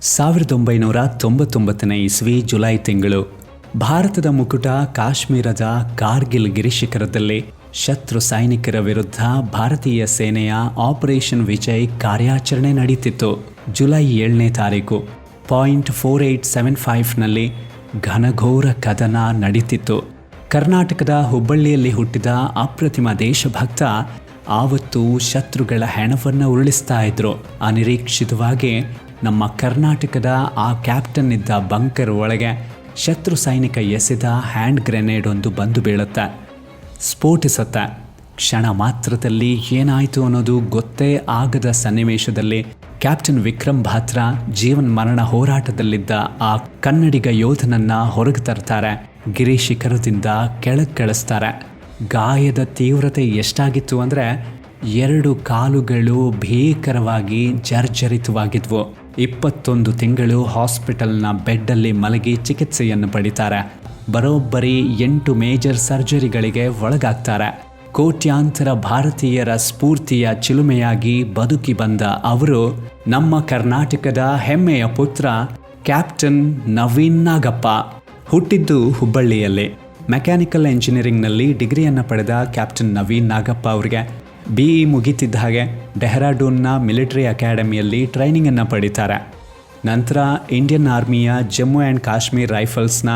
ಸಾವಿರದ ಒಂಬೈನೂರ ತೊಂಬತ್ತೊಂಬತ್ತನೇ ಇಸ್ವಿ ಜುಲೈ ತಿಂಗಳು. ಭಾರತದ ಮುಕುಟ ಕಾಶ್ಮೀರದ ಕಾರ್ಗಿಲ್ ಗಿರಿಶಿಖರದಲ್ಲಿ ಶತ್ರು ಸೈನಿಕರ ವಿರುದ್ಧ ಭಾರತೀಯ ಸೇನೆಯ ಆಪರೇಷನ್ ವಿಜಯ್ ಕಾರ್ಯಾಚರಣೆ ನಡೆಯುತ್ತಿತ್ತು ಜುಲೈ ಏಳನೇ ತಾರೀಕು ಪಾಯಿಂಟ್ ಫೋರ್ ಏಯ್ಟ್ ಸೆವೆನ್ ಫೈವ್ನಲ್ಲಿ ಘನಘೋರ ಕದನ ನಡೀತಿತ್ತು. ಕರ್ನಾಟಕದ ಹುಬ್ಬಳ್ಳಿಯಲ್ಲಿ ಹುಟ್ಟಿದ ಅಪ್ರತಿಮ ದೇಶಭಕ್ತ ಆವತ್ತು ಶತ್ರುಗಳ ಹೆಣವನ್ನು ಉರುಳಿಸ್ತಾ ಇದ್ರು. ಅನಿರೀಕ್ಷಿತವಾಗಿ ನಮ್ಮ ಕರ್ನಾಟಕದ ಆ ಕ್ಯಾಪ್ಟನ್ ಇದ್ದ ಬಂಕರ್ ಒಳಗೆ ಶತ್ರು ಸೈನಿಕ ಎಸೆದ ಹ್ಯಾಂಡ್ ಗ್ರೆನೇಡ್ ಒಂದು ಬಂದು ಬೀಳುತ್ತೆ. ಸ್ಫೋಟಿಸುತ್ತೆ. ಕ್ಷಣ ಮಾತ್ರದಲ್ಲಿ ಏನಾಯಿತು ಅನ್ನೋದು ಗೊತ್ತೇ ಆಗದ ಸನ್ನಿವೇಶದಲ್ಲಿ ಕ್ಯಾಪ್ಟನ್ ವಿಕ್ರಮ್ ಭಾತ್ರ ಜೀವನ್ ಮರಣ ಹೋರಾಟದಲ್ಲಿದ್ದ ಆ ಕನ್ನಡಿಗ ಯೋಧನನ್ನ ಹೊರಗೆ ತರ್ತಾರೆ. ಗಿರಿ ಶಿಖರದಿಂದ ಕೆಳಗೆ ಕಳಿಸ್ತಾರೆ. ಗಾಯದ ತೀವ್ರತೆ ಎಷ್ಟಾಗಿತ್ತು ಅಂದರೆ ಎರಡು ಕಾಲುಗಳು ಭೀಕರವಾಗಿ ಜರ್ಜರಿತವಾಗಿದ್ವು. ಇಪ್ಪತ್ತೊಂದು ತಿಂಗಳು ಹಾಸ್ಪಿಟಲ್ನ ಬೆಡ್ಡಲ್ಲಿ ಮಲಗಿ ಚಿಕಿತ್ಸೆಯನ್ನು ಪಡಿತಾರೆ. ಬರೋಬ್ಬರಿ ಎಂಟು ಮೇಜರ್ ಸರ್ಜರಿಗಳಿಗೆ ಒಳಗಾಗ್ತಾರೆ. ಕೋಟ್ಯಾಂತರ ಭಾರತೀಯರ ಸ್ಫೂರ್ತಿಯ ಚಿಲುಮೆಯಾಗಿ ಬದುಕಿ ಬಂದ ಅವರು, ನಮ್ಮ ಕರ್ನಾಟಕದ ಹೆಮ್ಮೆಯ ಪುತ್ರ, ಕ್ಯಾಪ್ಟನ್ ನವೀನ್ ನಾಗಪ್ಪ, ಹುಟ್ಟಿದ್ದು ಹುಬ್ಬಳ್ಳಿಯಲ್ಲಿ. ಮೆಕ್ಯಾನಿಕಲ್ ಎಂಜಿನಿಯರಿಂಗ್ನಲ್ಲಿ ಡಿಗ್ರಿಯನ್ನು ಪಡೆದ ಕ್ಯಾಪ್ಟನ್ ನವೀನ್ ನಾಗಪ್ಪ ಅವರಿಗೆ ಬಿ ಇ ಮುಗಿತಿದ್ದ ಹಾಗೆ ಡೆಹ್ರಾಡೂನ್ನ ಮಿಲಿಟರಿ ಅಕಾಡೆಮಿಯಲ್ಲಿ ಟ್ರೈನಿಂಗನ್ನು ಪಡಿತಾರೆ. ನಂತರ ಇಂಡಿಯನ್ ಆರ್ಮಿಯ ಜಮ್ಮು ಆ್ಯಂಡ್ ಕಾಶ್ಮೀರ್ ರೈಫಲ್ಸ್ನ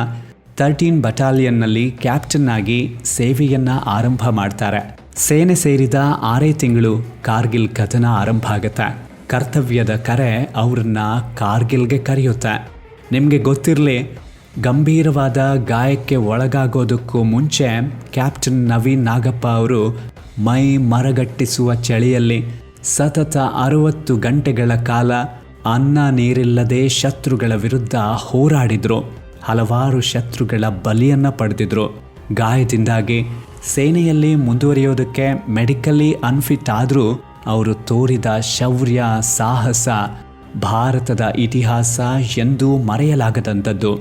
ತರ್ಟೀನ್ ಬಟಾಲಿಯನ್ನಲ್ಲಿ ಕ್ಯಾಪ್ಟನ್ ಆಗಿ ಸೇವೆಯನ್ನು ಆರಂಭ ಮಾಡ್ತಾರೆ. ಸೇನೆ ಸೇರಿದ ಆರೇ ತಿಂಗಳು ಕಾರ್ಗಿಲ್ ಕಥನ ಆರಂಭ ಆಗುತ್ತೆ. ಕರ್ತವ್ಯದ ಕರೆ ಅವ್ರನ್ನ ಕಾರ್ಗಿಲ್ಗೆ ಕರೆಯುತ್ತೆ. ನಿಮಗೆ ಗೊತ್ತಿರಲಿ, ಗಂಭೀರವಾದ ಗಾಯಕ್ಕೆ ಒಳಗಾಗೋದಕ್ಕೂ ಮುಂಚೆ ಕ್ಯಾಪ್ಟನ್ ನವೀನ್ ನಾಗಪ್ಪ ಅವರು ಮೈ ಮರಗಟ್ಟಿಸುವ ಚಳಿಯಲ್ಲಿ ಸತತ ಅರವತ್ತು ಗಂಟೆಗಳ ಕಾಲ ಅನ್ನ ನೀರಿಲ್ಲದೆ ಶತ್ರುಗಳ ವಿರುದ್ಧ ಹೋರಾಡಿದ್ರು. ಹಲವಾರು ಶತ್ರುಗಳ ಬಲಿಯನ್ನ ಪಡೆದಿದ್ರು. ಗಾಯದಿಂದಾಗಿ ಸೇನೆಯಲ್ಲಿ ಮುಂದುವರಿಯೋದಕ್ಕೆ ಮೆಡಿಕಲಿ ಅನ್ಫಿಟ್ ಆದರೂ ಅವರು ತೋರಿದ ಶೌರ್ಯ, ಸಾಹಸ ಭಾರತದ ಇತಿಹಾಸ ಎಂದೂ ಮರೆಯಲಾಗದಂಥದ್ದು.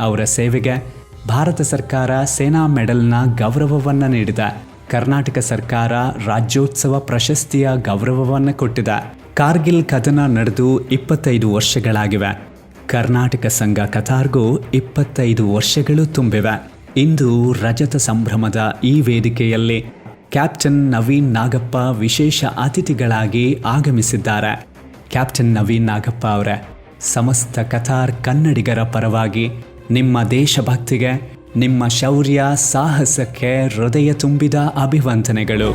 ಅವರ ಸೇವೆಗೆ ಭಾರತ ಸರ್ಕಾರ ಸೇನಾ ಮೆಡಲ್ನ ಗೌರವವನ್ನು ನೀಡಿದೆ. ಕರ್ನಾಟಕ ಸರ್ಕಾರ ರಾಜ್ಯೋತ್ಸವ ಪ್ರಶಸ್ತಿಯ ಗೌರವವನ್ನು ಕೊಟ್ಟಿದೆ. ಕಾರ್ಗಿಲ್ ಕದನ ನಡೆದು ಇಪ್ಪತ್ತೈದು ವರ್ಷಗಳಾಗಿವೆ. ಕರ್ನಾಟಕ ಸಂಘ ಕತಾರ್ಗೂ ಇಪ್ಪತ್ತೈದು ವರ್ಷಗಳು ತುಂಬಿವೆ. ಇಂದು ರಜತ ಸಂಭ್ರಮದ ಈ ವೇದಿಕೆಯಲ್ಲಿ ಕ್ಯಾಪ್ಟನ್ ನವೀನ್ ನಾಗಪ್ಪ ವಿಶೇಷ ಅತಿಥಿಗಳಾಗಿ ಆಗಮಿಸಿದ್ದಾರೆ. ಕ್ಯಾಪ್ಟನ್ ನವೀನ್ ನಾಗಪ್ಪ ಅವರೇ, ಸಮಸ್ತ ಕತಾರ್ ಕನ್ನಡಿಗರ ಪರವಾಗಿ ನಿಮ್ಮ ದೇಶಭಕ್ತಿಗೆ ನಿಮ್ಮ ಶೌರ್ಯ ಸಾಹಸಕ್ಕೆ ಹೃದಯ ತುಂಬಿದ ಅಭಿವಂದನೆಗಳು